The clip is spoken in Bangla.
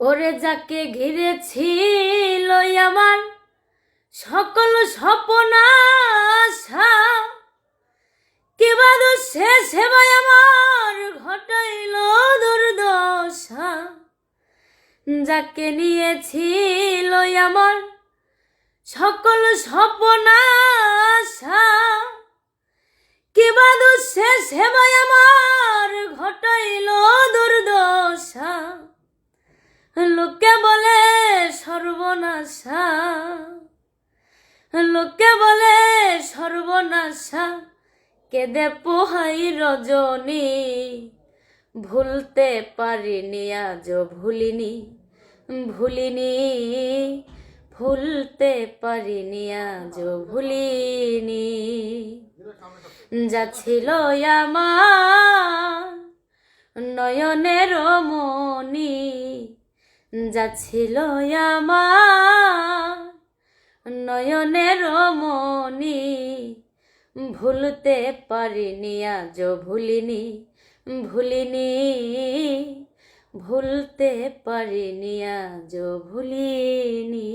ওরে যাকে ঘিরেছিল আমার সকল স্বপ্ন আশা। কিবা সে সেবাই আমার ঘটাইল দুর্দশা। যাকে নিয়েছিল আমার সকল স্বপ্ন আশা। কিবা সে সেবাই আমার ঘটাইল লোকে বলে সর্বনাশা। লোকে বলে সর্বনাশা। কেদে পোহাই রজনী। ভুলতে পারিনি আজ ভুলিনি। ভুলিনি, ভুলতে পারিনি আজ ভুলিনি। যা ছিল আমার নয়নের মনি যা ছিল আমার নয়নের মনি ভুলতে পারিনি আজ ভুলিনি ভুলিনি। ভুলতে পারিনি আজ ভুলিনি।